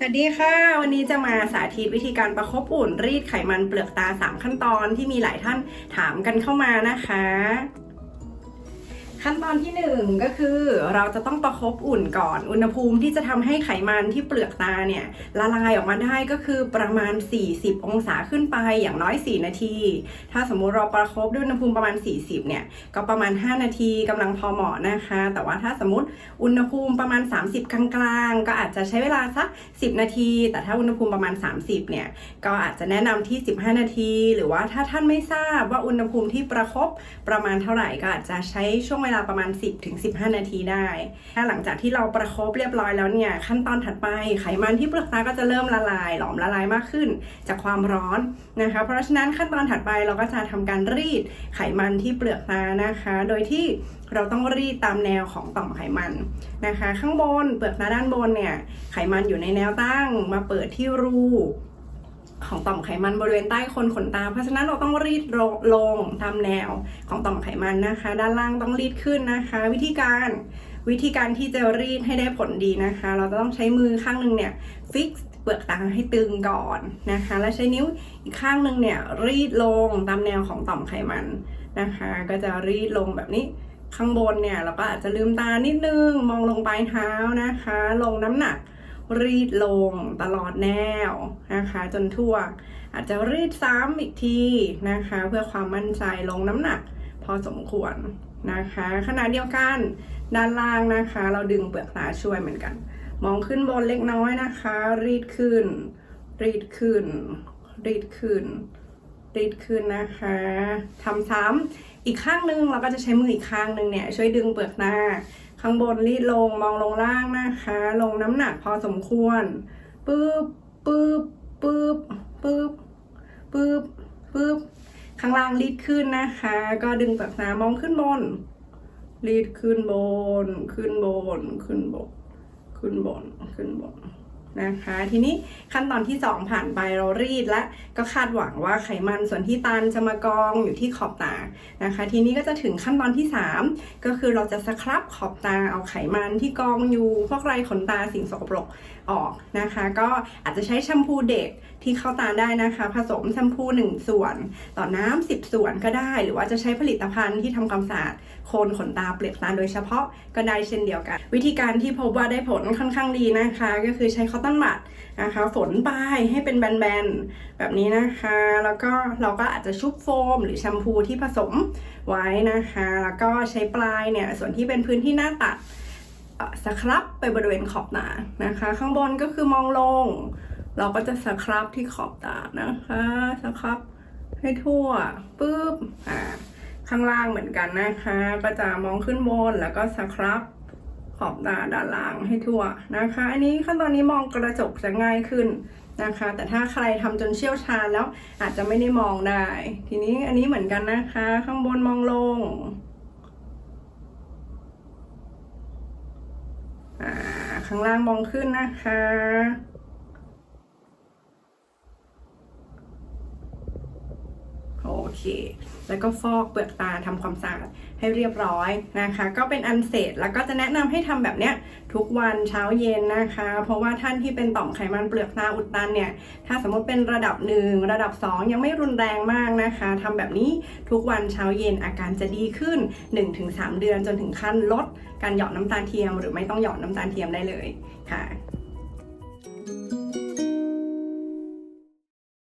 สวัสดีค่ะ วันนี้จะมาสาธิตวิธีการประคบอุ่นรีดไขมันเปลือกตา 3 ขั้นตอนที่มีหลายท่านถามกันเข้ามานะคะ ขั้นตอนที่ 1 ก็คือเราจะต้องประคบอุ่นก่อน อุณหภูมิที่จะทำให้ไขมันที่เปลือกตาเนี่ยละลายออกมาได้ก็คือประมาณ 40 องศาขึ้นไปอย่างน้อย 4 นาที ถ้าสมมุติเราประคบด้วยอุณหภูมิประมาณ 40 เนี่ยก็ประมาณ 5 นาทีกำลังพอเหมาะนะคะ แต่ว่าถ้าสมมติอุณหภูมิประมาณ 30 กลางๆ ก็อาจจะใช้เวลาสัก 10 นาที แต่ถ้าอุณหภูมิประมาณ 30 เนี่ยก็อาจจะแนะนำที่ 15 นาที หรือว่าถ้าท่านไม่ทราบว่าอุณหภูมิที่ประคบประมาณเท่าไหร่ก็อาจจะใช้ช่วงวลาประมาณ 10ถึง15 นาทีได้ ถ้าหลังจากที่เราประคบเรียบร้อยแล้วเนี่ย ขั้นตอนถัดไปไขมันที่เปลือกตาก็จะเริ่มละลาย หลอมละลายมากขึ้น จากความร้อนนะคะ เพราะฉะนั้นขั้นตอนถัดไปเราก็จะทำการรีดไขมันที่เปลือกตานะคะ โดยที่เราต้องรีดตามแนวของต่อมไขมันนะคะ ข้างบนเปลือกตาด้านบนเนี่ยไขมันอยู่ในแนวตั้งมาเปิดที่รู ของต่อมไขมันบริเวณใต้คนขนตา เพราะฉะนั้นเราต้องรีดลงลงตามแนวของต่อมไขมันนะคะ ด้านล่างต้องรีดขึ้นนะคะ วิธีการวิธีการที่จะรีดให้ได้ผลดีนะคะ เราจะต้องใช้มือข้างหนึ่งเนี่ยฟิกเปลือกตาให้ตึงก่อนนะคะ แล้วใช้นิ้วอีกข้างหนึ่งเนี่ยรีดลงตามแนวของต่อมไขมันนะคะ ก็จะรีดลงแบบนี้ข้างบนเนี่ยเราก็อาจจะลืมตานิดนึงมองลงปลายเท้านะคะ ลงน้ำหนัก รีดลงตลอดแนวนะคะ จนทั่ว อาจจะรีดซ้ำอีกทีนะคะ เพื่อความมั่นใจลงน้ำหนัก พอสมควรนะคะขณะเดียวกันด้านล่างนะคะ เราดึงเปลือกตาช่วยเหมือนกัน มองขึ้นบนเล็กน้อยนะคะ รีดขึ้น รีดขึ้น รีดขึ้น รีดขึ้นนะคะทำซ้ำอีกข้างหนึงเราก็จะใช้มืออีกข้างหนึ่งเนี่ยช่วยดึงเปลือกหน้า ข้างบนรีดลงมองลงล่างนะคะ ลงน้ำหนักพอสมควรปึ๊บปึ๊บปึ๊บปึ๊บปึ๊บปึ๊บข้างล่างรีดขึ้นนะคะ ก็ดึงเปลือกหน้ามองขึ้นบน รีดขึ้นบน ขึ้นบน ขึ้นบน ขึ้นบน ขึ้นบน นะคะ ทีนี้ขั้นตอนที่ 2 ผ่านไปเรารีดและก็คาดหวังว่าไขมันส่วนที่ตันจะมากองอยู่ที่ขอบตานะคะ ทีนี้ก็จะถึงขั้นตอนที่ 3 ก็คือเราจะสครับขอบตาเอาไขมันที่กองอยู่พวกไรขนตาสิ่งสกปรกออกนะคะ ก็อาจจะใช้แชมพูเด็กที่เข้าตาได้นะคะ ผสมแชมพู 1 ส่วน ต่อน้ำ10 ส่วนก็ได้ หรือว่าจะใช้ผลิตภัณฑ์ที่ทำความสะอาดโคนขนตาเปลือกตาโดยเฉพาะก็ได้เช่นเดียวกัน วิธีการที่พบว่าได้ผลค่อนข้างดีนะคะ ก็คือใช้คอตนบัดนะคะฝนปลายให้เป็นแบนๆ แบบนี้นะคะ แล้วก็เราก็อาจจะชุบโฟม หรือแชมพูที่ผสมไว้นะคะ แล้วก็ใช้ปลายเนี่ยส่วนที่เป็นพื้นที่หน้าตัดสครับไปบริเวณขอบตานะคะ ข้างบนก็คือมองลง เราก็จะสครับที่ขอบตานะคะสครับให้ทั่วปุ๊บอ่าข้างล่างเหมือนกันนะคะ ก็จะมองขึ้นบนแล้วก็สครับ ขอบตาด้านล่างให้ทั่วนะคะ อันนี้ขั้นตอนนี้มองกระจกจะง่ายขึ้นนะคะ แต่ถ้าใครทำจนเชี่ยวชาญแล้วอาจจะไม่ได้มองได้ ทีนี้อันนี้เหมือนกันนะคะ ข้างบนมองลงข้างล่างมองขึ้นนะคะ โอ เค แล้วก็ฟอกเปลือกตาทำความสะอาดให้เรียบร้อยนะคะ ก็เป็นอันเสร็จแล้วก็จะแนะนำให้ทำแบบเนี้ยทุกวันเช้าเย็นนะคะ เพราะว่าท่านที่เป็นต่อมไขมันเปลือกตาอุดตันเนี่ย ถ้าสมมติเป็นระดับหนึ่งระดับ 2 ยังไม่รุนแรงมากนะคะทำแบบนี้ทุกวันเช้าเย็นอาการจะดีขึ้น 1-3 เดือนจนถึงขั้นลดการหยอดน้ำตาลเทียม หรือไม่ต้องหยอดน้ำตาลเทียมได้เลยค่ะ